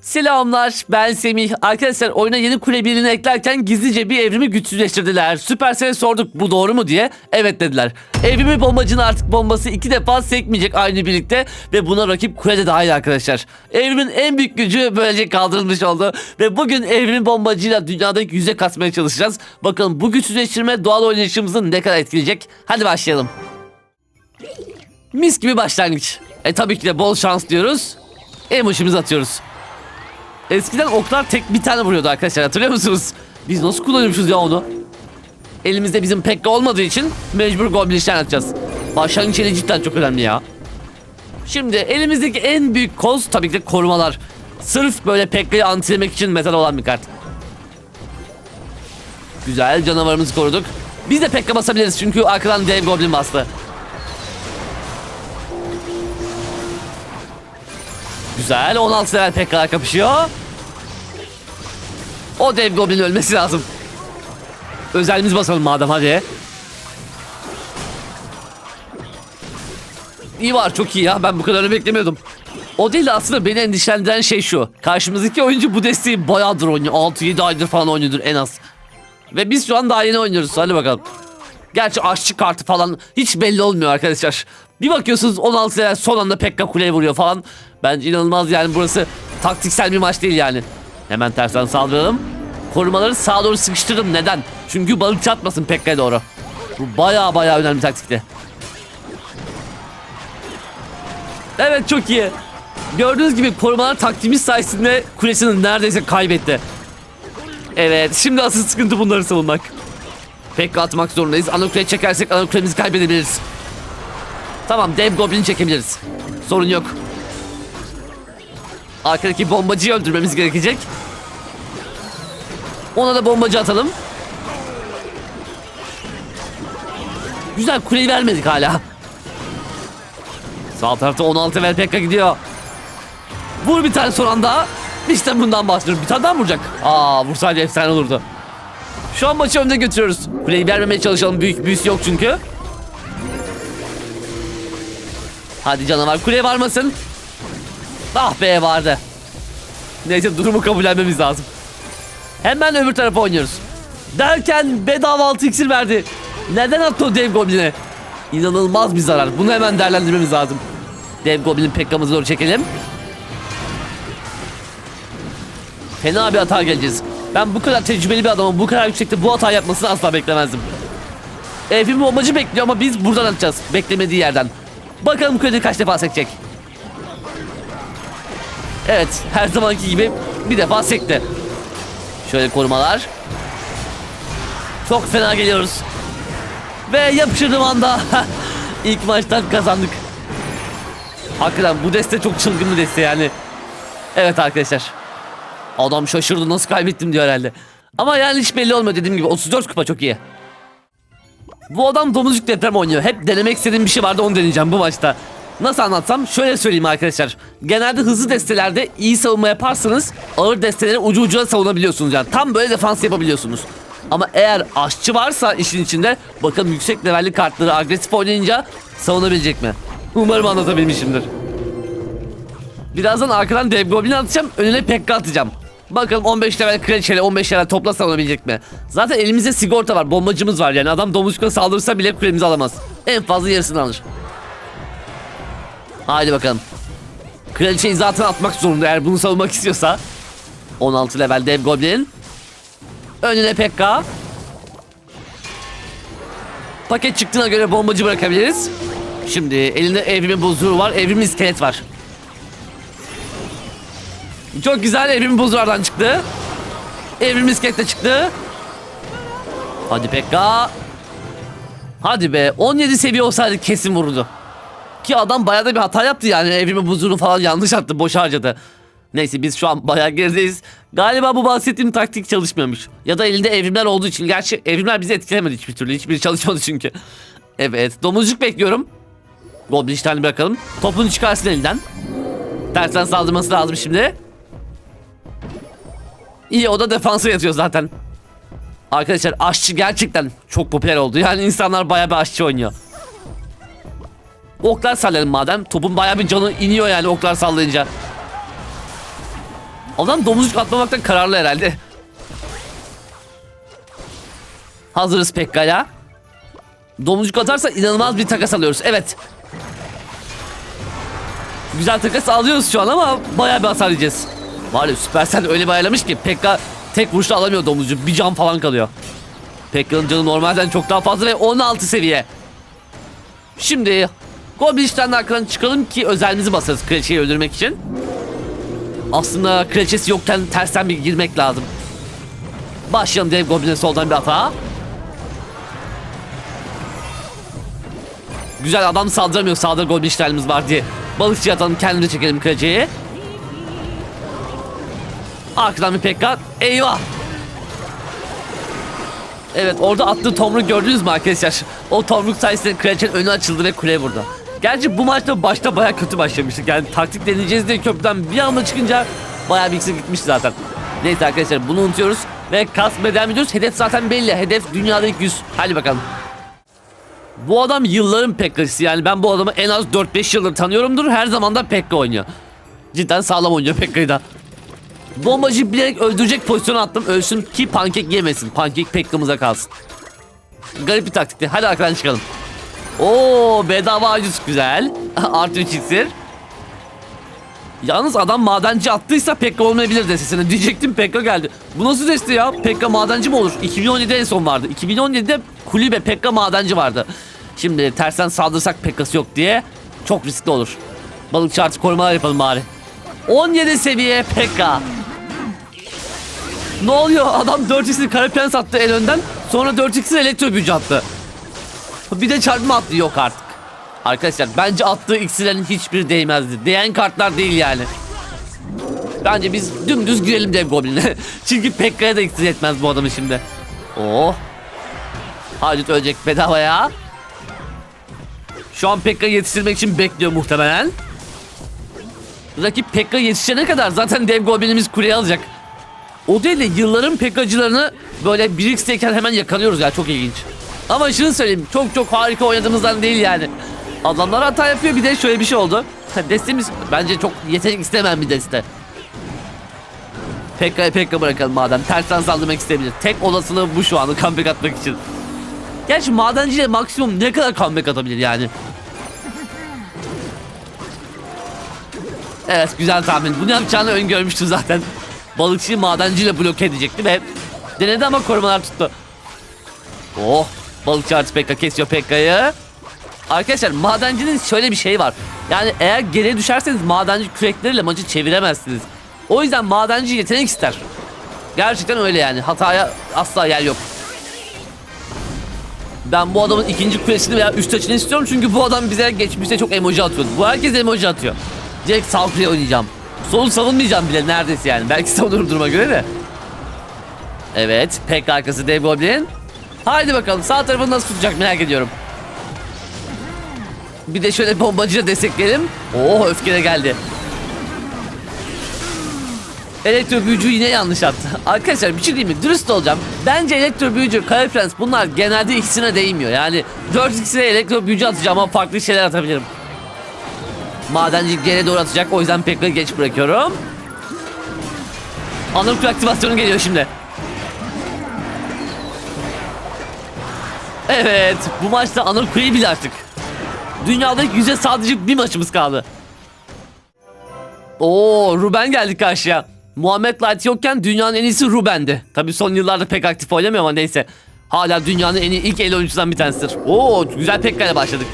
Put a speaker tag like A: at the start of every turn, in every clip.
A: Selamlar ben Semih. Arkadaşlar oyuna yeni kule birini eklerken gizlice bir evrimi güçsüzleştirdiler. Supercell'e sorduk bu doğru mu diye. Evet dediler. Evrimi bombacının artık bombası iki defa sekmeyecek aynı birlikte. Ve buna rakip kule de dahil arkadaşlar. Evrimin en büyük gücü böylece kaldırılmış oldu. Ve bugün evrimin bombacıyla dünyadaki yüze kasmaya çalışacağız. Bakalım bu güçsüzleştirme doğal oynayışımızı ne kadar etkileyecek. Hadi başlayalım. Mis gibi başlangıç. E tabii ki de bol şans diyoruz. Emoşimizi atıyoruz. Eskiden oklar tek bir tane vuruyordu arkadaşlar hatırlıyor musunuz? Biz nasıl kullanıyormuşuz ya onu? Elimizde bizim Pekka olmadığı için mecbur Goblin işler atacağız. Başlangıç eli cidden çok önemli ya. Şimdi elimizdeki en büyük koz tabii ki korumalar. Sırf böyle Pekka'yı antilemek için metal olan bir kart. Güzel canavarımızı koruduk. Biz de Pekka basabiliriz çünkü arkadan dev Goblin bastı. Güzel 16 level Pekka'lar kapışıyor. O dev goblin ölmesi lazım. Özelimiz basalım madem hadi. İyi var çok iyi ya ben bu kadarını beklemiyordum. O değil de aslında beni endişelendiren şey şu. Karşımızdaki oyuncu bu desteği bayağıdır oynuyor. 6-7 aydır falan oynuyordur en az. Ve biz şu an daha yeni oynuyoruz. Hadi bakalım. Gerçi aşçı kartı falan hiç belli olmuyor arkadaşlar. Bir bakıyorsunuz 16 level son anda Pekka kuleye vuruyor falan. Bence inanılmaz yani burası taktiksel bir maç değil yani. Hemen tersten saldıralım. Korumaları sağa doğru sıkıştırdım. Neden? Çünkü balık çatmasın Pekka'ya doğru. Bu baya baya önemli taktikti. Evet çok iyi. Gördüğünüz gibi korumalar taktiğimiz sayesinde kulesini neredeyse kaybetti. Evet şimdi asıl sıkıntı bunları savunmak. Pekka atmak zorundayız. Ana çekersek ana kulemizi kaybedebiliriz. Tamam dev goblin çekebiliriz. Sorun yok. Arkadaki bombacıyı öldürmemiz gerekecek. Ona da bombacı atalım. Güzel kuleyi vermedik hala. Sağ tarafta 16 ver Pekka gidiyor. Vur bir tane son anda. İşte bundan bahsediyorum. Bir tane daha vuracak? Aa vursaydı efsane olurdu. Şu an maçı önde götürüyoruz. Kuleyi vermemeye çalışalım. Büyük büyüsü yok çünkü. Hadi canavar kuleye varmasın. Ah be vardı. Neyse durumu kabullenmemiz lazım. Hemen öbür tarafa oynuyoruz. Derken bedava 6 iksir verdi. Neden attı o dev gobline? İnanılmaz bir zarar. Bunu hemen değerlendirmemiz lazım. Dev goblin Pekka'mızı doğru çekelim. Fena bir hata geleceğiz. Ben bu kadar tecrübeli bir adamın bu kadar yüksekte bu hata yapmasını asla beklemezdim. Evim bombacı bekliyor ama biz buradan atacağız. Beklemediği yerden. Bakalım kredi kaç defa sekecek. Evet her zamanki gibi bir defa sekti. Şöyle korumalar. Çok fena geliyoruz. Ve yapıştırdığım anda ilk maçtan kazandık. Hakikaten bu deste çok çılgın bir deste yani. Evet arkadaşlar. Adam şaşırdı nasıl kaybettim diyor herhalde. Ama yani hiç belli olmuyor dediğim gibi 34 kupa çok iyi. Bu adam domuzcuk deprem oynuyor. Hep denemek istediğim bir şey vardı onu deneyeceğim bu maçta. Nasıl anlatsam şöyle söyleyeyim arkadaşlar. Genelde hızlı destelerde iyi savunma yaparsanız ağır desteleri ucu ucuna savunabiliyorsunuz yani. Tam böyle defans yapabiliyorsunuz. Ama eğer aşçı varsa işin içinde bakalım yüksek levelli kartları agresif oynayınca savunabilecek mi? Umarım anlatabilmişimdir. Birazdan arkadan dev goblin atacağım önüne pekka atacağım. Bakalım 15 level kraliçeyle 15 level topla savunabilecek mi? Zaten elimizde sigorta var bombacımız var yani adam domuzcukla saldırırsa bile kulemizi alamaz. En fazla yarısını alır. Haydi bakalım. Kraliçeyi zaten atmak zorunda eğer bunu savunmak istiyorsa. 16 level dev goblin. Önüne Pekka. Paket çıktığına göre bombacı bırakabiliriz. Şimdi elinde evrimin bozduğu var. Evrimin iskelet var. Çok güzel evrimin bozdulardan çıktı. Evrim iskelet de çıktı. Hadi Pekka. Hadi be 17 seviye olsaydı kesin vururdu. Ki adam bayağı da bir hata yaptı yani evrimi buzunu falan yanlış attı boş harcadı. Neyse biz şu an bayağı gerideyiz. Galiba bu bahsettiğim taktik çalışmıyormuş. Ya da elinde evrimler olduğu için. Gerçi evrimler bizi etkilemedi hiçbir türlü. Hiçbiri çalışmadı çünkü. Evet domuzcuk bekliyorum. Goblin işlerini bırakalım. Topunu çıkarsın elinden. Tersten saldırması lazım şimdi. İyi o da defansa yatıyor zaten. Arkadaşlar aşçı gerçekten çok popüler oldu. Yani insanlar bayağı bir aşçı oynuyor. Oklar sallayalım madem. Topun bayağı bir canı iniyor yani oklar sallayınca. Adam domuzcuk atmamaktan kararlı herhalde. Hazırız Pekka'ya. Domuzcuk atarsa inanılmaz bir takas alıyoruz. Evet. Güzel takas alıyoruz şu an ama bayağı bir hasar yiyeceğiz. Var ya Supercell öyle bir ki Pekka tek vuruşta alamıyor domuzcu. Bir can falan kalıyor. Pekka'nın canı normalden çok daha fazla ve 16 seviye. Şimdi Goblin arkadan çıkalım ki özelimizi basarız kraliçeyi öldürmek için. Aslında kraliçesi yokken tersten bir girmek lazım. Başlayalım dev goblin'e soldan bir hata. Güzel adam saldıramıyor sağda goblin işlerimiz var diye. Balıkçı atalım kendimize çekelim kraliçeyi. Arkadan bir pekka. Eyvah. Evet orada attığı tomruk gördünüz mü arkadaşlar? O tomruk sayesinde kraliçenin önü açıldı ve kuleye vurdu. Gerçi bu maçta başta baya kötü başlamıştık. Yani taktik deneyeceğiz diye köprüden bir anda çıkınca baya bir eksik gitmiş zaten. Neyse arkadaşlar bunu unutuyoruz ve kasmaya devam ediyoruz. Hedef zaten belli. Hedef dünyada ilk 100. Hadi bakalım. Bu adam yılların Pekka'sı yani ben bu adamı en az 4-5 yıldır tanıyorumdur. Her zaman da Pekka oynuyor. Cidden sağlam oynuyor Pekka'yı da. Bombacı bilerek öldürecek pozisyona attım. Ölsün ki pankek yemesin. Pankek Pekka'mıza kalsın. Garip bir taktikti. Hadi arkadan çıkalım. Oo bedava acıs güzel. Artı 3 iksir. Yalnız adam madenci attıysa Pekka olmayabilir destesine. Diyecektim Pekka geldi. Bu nasıl deste ya? Pekka madenci mi olur? 2017'de en son vardı. 2017'de kulübe Pekka madenci vardı. Şimdi tersten saldırsak Pekka'sı yok diye çok riskli olur. Balıkçı artık korumalar yapalım bari. 17 seviye Pekka. Ne oluyor? Adam 4x'li kare prens attı el önden. Sonra 4x'li elektro attı. Bir de çarpma attı yok artık. Arkadaşlar bence attığı iksirlerin hiçbiri değmezdi. Değen kartlar değil yani. Bence biz dümdüz girelim dev goblin'e. Çünkü Pekka'ya da iksir etmez bu adamın şimdi. Oh. Haydut ölecek bedavaya. Şu an Pekka'yı yetiştirmek için bekliyor muhtemelen. Rakip Pekka yetişene kadar zaten dev goblinimiz kuleye alacak. O değil de yılların Pekka'cılarını böyle 1x'teyken hemen yakalıyoruz ya çok ilginç. Ama şunu söyleyeyim çok çok harika oynadığımızdan değil yani. Adamlar hata yapıyor bir de şöyle bir şey oldu. Destemiz bence çok yetenek istemeyen bir deste. Pekka'ya Pekka bırakalım madem. Tersten saldırmak isteyebilir. Tek olasılığı bu şu anda comeback atmak için. Gerçi madenciyle maksimum ne kadar comeback atabilir yani. Evet güzel tahmin. Bunu yapacağını öngörmüştüm zaten. Balıkçıyı madenciyle bloke edecekti ve denedi ama korumalar tuttu. Oh balıkçı artık Pekka kesiyor Pekka'yı. Arkadaşlar madencinin şöyle bir şey var. Yani eğer geriye düşerseniz madenci kürekleriyle maçı çeviremezsiniz. O yüzden madenci yetenek ister. Gerçekten öyle yani. Hataya asla yer yok. Ben bu adamın ikinci kulesini veya üst açını istiyorum çünkü bu adam bize geçmişte çok emoji atıyordu. Bu herkes emoji atıyor. Direkt sağ kuleye oynayacağım. Solu savunmayacağım bile neredeyse yani. Belki savunurum duruma göre de. Evet. Pek arkası Dev Goblin. Haydi bakalım sağ tarafını nasıl tutacak merak ediyorum. Bir de şöyle bombacıyla destekleyelim. Oo öfke de geldi. Elektro büyücü yine yanlış attı. Arkadaşlar bir şey diyeyim mi? Dürüst olacağım. Bence elektro büyücü, kare bunlar genelde ikisine değmiyor. Yani 4 ikisine elektro büyücü atacağım ama farklı şeyler atabilirim. Madenci geri doğru atacak. O yüzden Pekka'yı geç bırakıyorum. Anırkul aktivasyonu geliyor şimdi. Evet. Bu maçta Anırkul'u bile artık. Dünyadaki yüze sadece bir maçımız kaldı. Oo Ruben geldi karşıya. Muhammed Light yokken dünyanın en iyisi Ruben'di. Tabi son yıllarda pek aktif oynamıyor ama neyse. Hala dünyanın en iyi ilk el oyuncusundan bir tanesidir. Oo güzel Pekka ile başladık.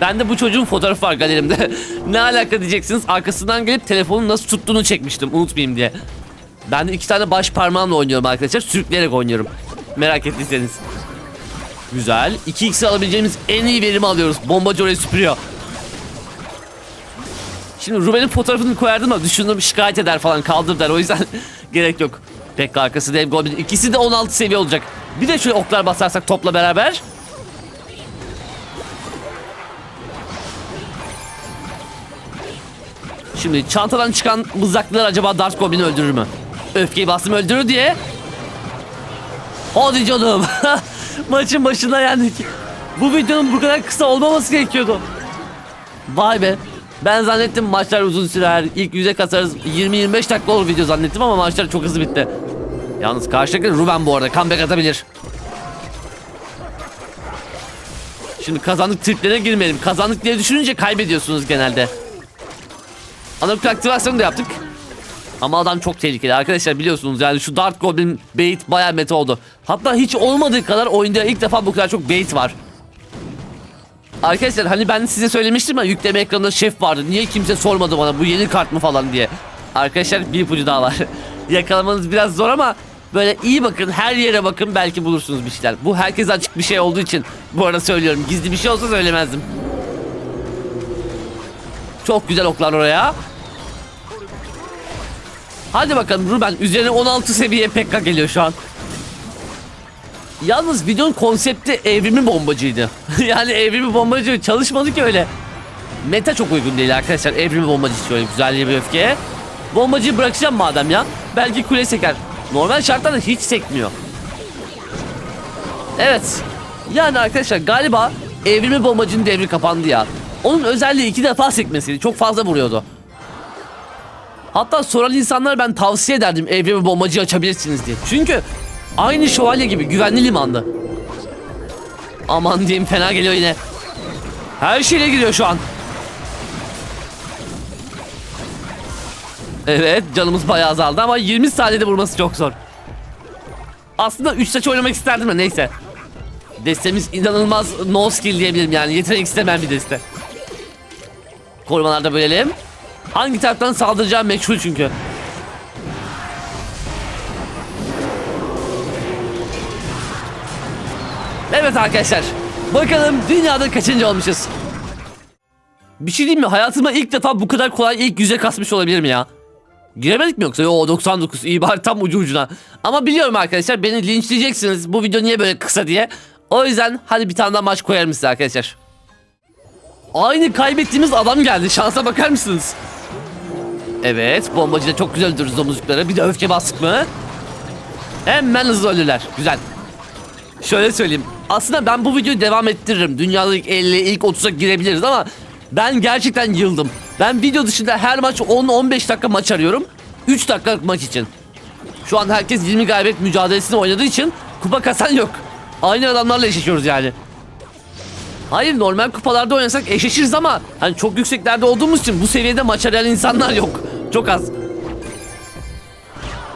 A: Bende bu çocuğun fotoğrafı var galerimde. ne alaka diyeceksiniz. Arkasından gelip telefonun nasıl tuttuğunu çekmiştim unutmayayım diye. Ben de iki tane baş parmağımla oynuyorum arkadaşlar. Sürükleyerek oynuyorum. Merak ettiyseniz. Güzel. 2x alabileceğimiz en iyi verimi alıyoruz. Bombacı orayı süpürüyor. Şimdi Ruben'in fotoğrafını koyardım ama düşündüm şikayet eder falan kaldır der. O yüzden gerek yok. Pekka arkası Dev Goblin. İkisi de 16 seviye olacak. Bir de şöyle oklar basarsak topla beraber. Şimdi çantadan çıkan mızraklılar acaba Dark Goblin'i öldürür mü? Öfkeyi bastım öldürür diye. Hadi canım. Maçın başında yendik. Bu videonun bu kadar kısa olmaması gerekiyordu. Vay be. Ben zannettim maçlar uzun sürer. İlk yüze kasarız. 20-25 dakika olur video zannettim ama maçlar çok hızlı bitti. Yalnız karşıdaki Ruben bu arada comeback atabilir. Şimdi kazandık triplerine girmeyelim. Kazandık diye düşününce kaybediyorsunuz genelde. Anlık aktivasyonu da yaptık. Ama adam çok tehlikeli arkadaşlar biliyorsunuz yani şu Dart Goblin bait bayağı meta oldu. Hatta hiç olmadığı kadar oyunda ilk defa bu kadar çok bait var. Arkadaşlar hani ben size söylemiştim ya yükleme ekranında şef vardı. Niye kimse sormadı bana bu yeni kart mı falan diye. Arkadaşlar bir ipucu daha var. Yakalamanız biraz zor ama böyle iyi bakın her yere bakın belki bulursunuz bir şeyler. Bu herkese açık bir şey olduğu için bu arada söylüyorum. Gizli bir şey olsa söylemezdim. Çok güzel oklar oraya. Hadi bakalım Ruben üzerine 16 seviye Pekka geliyor şu an. Yalnız videonun konsepti evrimi bombacıydı. yani evrimi bombacı çalışmadı ki öyle. Meta çok uygun değil arkadaşlar. Evrimi bombacı şöyle güzel bir öfke. Bombacıyı bırakacağım madem ya. Belki kule seker. Normal şartlarda hiç sekmiyor. Evet. Yani arkadaşlar galiba evrimi bombacının devri kapandı ya. Onun özelliği iki defa sekmesiydi. Çok fazla vuruyordu. Hatta soran insanlara ben tavsiye ederdim evrimi bombacı açabilirsiniz diye. Çünkü aynı şövalye gibi güvenli limandı. Aman diyeyim fena geliyor yine. Her şeyle giriyor şu an. Evet canımız bayağı azaldı ama 20 saniyede vurması çok zor. Aslında 3 saç oynamak isterdim de neyse. Destemiz inanılmaz no skill diyebilirim yani yetenek istemeyen bir deste. Korumalarda bölelim. Hangi taraftan saldıracağım meçhul çünkü. Evet arkadaşlar. Bakalım dünyada kaçıncı olmuşuz. Bir şey diyeyim mi? Hayatıma ilk defa bu kadar kolay ilk yüze kasmış olabilirim ya. Giremedik mi yoksa? Yo 99 iyi bari tam ucu ucuna. Ama biliyorum arkadaşlar beni linçleyeceksiniz. Bu video niye böyle kısa diye. O yüzden hadi bir tane daha maç koyarım size arkadaşlar. Aynı kaybettiğimiz adam geldi. Şansa bakar mısınız? Evet bombacıyla çok güzel öldürürüz domuzcukları. Bir de öfke bastık mı? Hemen hızlı ölürler. Güzel. Şöyle söyleyeyim. Aslında ben bu videoyu devam ettiririm. Dünyada ilk 50, ilk 30'a girebiliriz ama ben gerçekten yıldım. Ben video dışında her maç 10-15 dakika maç arıyorum. 3 dakikalık maç için. Şu an herkes 20 galibiyet mücadelesini oynadığı için kupa kasan yok. Aynı adamlarla eşleşiyoruz yani. Hayır normal kupalarda oynasak eşleşiriz ama hani çok yükseklerde olduğumuz için bu seviyede maç arayan insanlar yok. Çok az.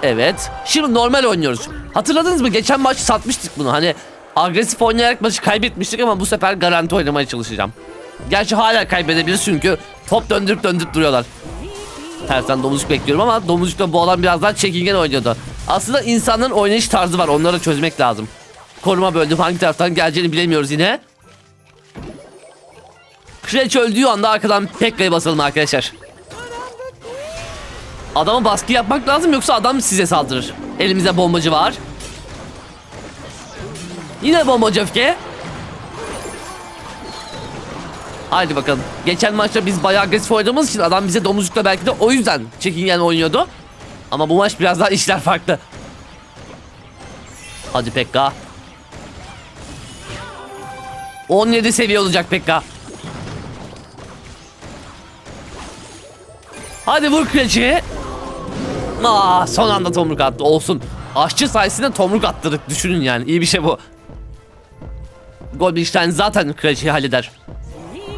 A: Evet. Şimdi normal oynuyoruz. Hatırladınız mı? Geçen maç satmıştık bunu. Hani agresif oynayarak maçı kaybetmiştik ama bu sefer garanti oynamaya çalışacağım. Gerçi hala kaybedebiliriz çünkü top döndürüp döndürüp duruyorlar. Tersten domuzcuk bekliyorum ama domuzcukla bu adam biraz daha çekingen oynuyordu. Aslında insanların oynayış tarzı var. Onları çözmek lazım. Koruma böldüm. Hangi taraftan geleceğini bilemiyoruz yine. Kreç öldüğü anda arkadan Pekka'ya basalım arkadaşlar. Adama baskı yapmak lazım yoksa adam size saldırır. Elimizde bombacı var. Yine bombacı öfke. Haydi bakalım. Geçen maçta biz bayağı agresif oynadığımız için adam bize domuzcukla belki de o yüzden çekingen oynuyordu. Ama bu maç biraz daha işler farklı. Hadi Pekka. 17 seviye olacak Pekka. Hadi vur kraliçeyi. Aa, son anda tomruk attı. Olsun. Aşçı sayesinde tomruk attırdık. Düşünün yani. iyi bir şey bu. Goldstein zaten kraliçeyi halleder.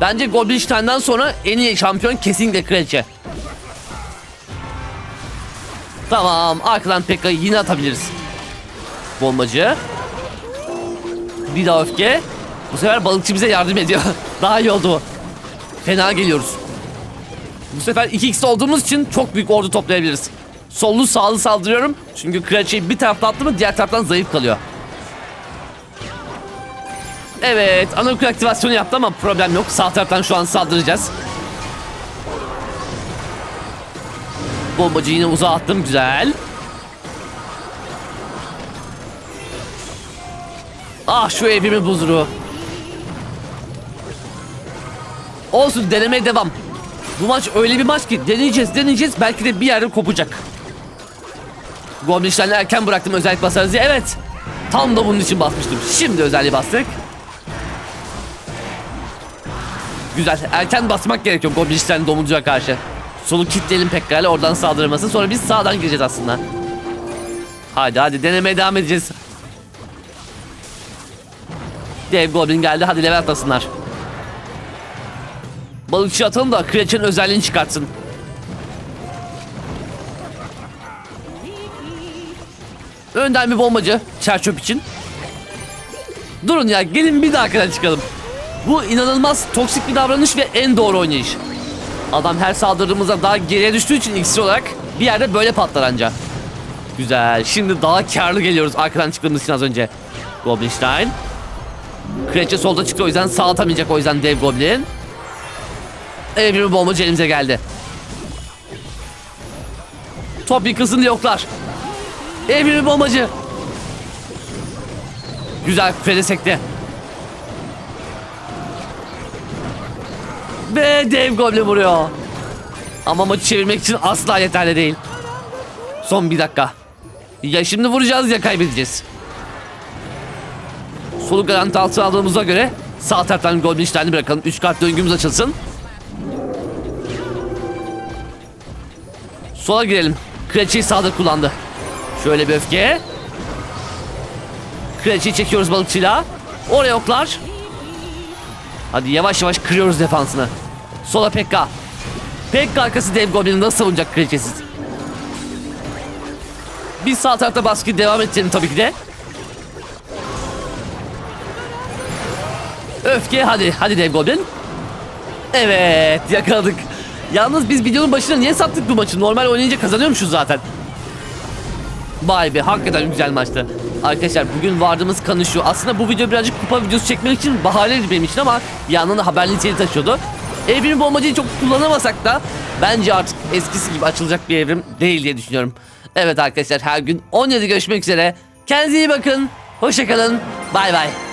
A: Bence Goldstein'den sonra en iyi şampiyon kesinlikle kraliçe. Tamam. Arkadan Pekka'yı yine atabiliriz. Bombacı. Bir daha öfke. Bu sefer balıkçı bize yardım ediyor. Daha iyi oldu bu. Fena geliyoruz. Bu sefer 2x olduğumuz için çok büyük ordu toplayabiliriz. Sollu sağlı saldırıyorum. Çünkü kraliçeyi bir tarafta attı mı diğer taraftan zayıf kalıyor. Evet anaokul aktivasyonu yaptı ama problem yok. Sağ taraftan şu an saldıracağız. Bombacı yine uzağa attım güzel. Ah şu evimin buzuru. Olsun denemeye devam. Bu maç öyle bir maç ki deneyeceğiz deneyeceğiz belki de bir yerde kopacak. Goblin'den erken bıraktım özellik basarız diye. Evet. Tam da bunun için basmıştım. Şimdi özelliği bastık. Güzel. Erken basmak gerekiyor Goblinstein domuzcuya karşı. Solu kilitleyelim pekala oradan saldırmasın. Sonra biz sağdan gireceğiz aslında. Hadi hadi denemeye devam edeceğiz. Dev Goblin geldi. Hadi level atlasınlar. Balıkçı atalım da Kreç'in özelliğini çıkartsın. Önden bir bombacı. Çerçöp için. Durun ya gelin bir daha arkadan çıkalım. Bu inanılmaz toksik bir davranış ve en doğru oynayış. Adam her saldırdığımızda daha geriye düştüğü için iksir olarak bir yerde böyle patlar anca. Güzel. Şimdi daha karlı geliyoruz arkadan çıktığımız için az önce. Goblinstein. Kreçe solda çıktı o yüzden sağ atamayacak o yüzden dev goblin. Evrim bombacı elimize geldi. Top yıkılsın diye yoklar. Evrim bombacı. Güzel Fred'e sekti. Ve dev goblin vuruyor. Ama maçı çevirmek için asla yeterli değil. Son bir dakika. Ya şimdi vuracağız ya kaybedeceğiz. Solu garanti altına aldığımıza göre sağ taraftan Goblin bırakalım. 3 kart döngümüz açılsın. Sola girelim. Kreçi'yi sağda kullandı. Şöyle bir öfke. Kreçi'yi çekiyoruz balıkçıyla. Oraya oklar. Hadi yavaş yavaş kırıyoruz defansını. Sola Pekka. Pekka arkası dev goblini nasıl savunacak kraliçesiz? Biz sağ tarafta baskı devam edeceğim tabii ki de. Öfke hadi hadi dev goblin. Evet yakaladık. Yalnız biz videonun başına niye sattık bu maçı? Normal oynayınca kazanıyormuşuz zaten. Vay be hakikaten güzel maçtı. Arkadaşlar bugün vardığımız kanı şu. Aslında bu video birazcık kupa videosu çekmek için bahaneydi benim için ama bir yandan da haber niteliği taşıyordu. Evrim bombacıyı çok kullanamasak da bence artık eskisi gibi açılacak bir evrim değil diye düşünüyorum. Evet arkadaşlar her gün 17 görüşmek üzere. Kendinize iyi bakın. Hoşçakalın. Bay bay.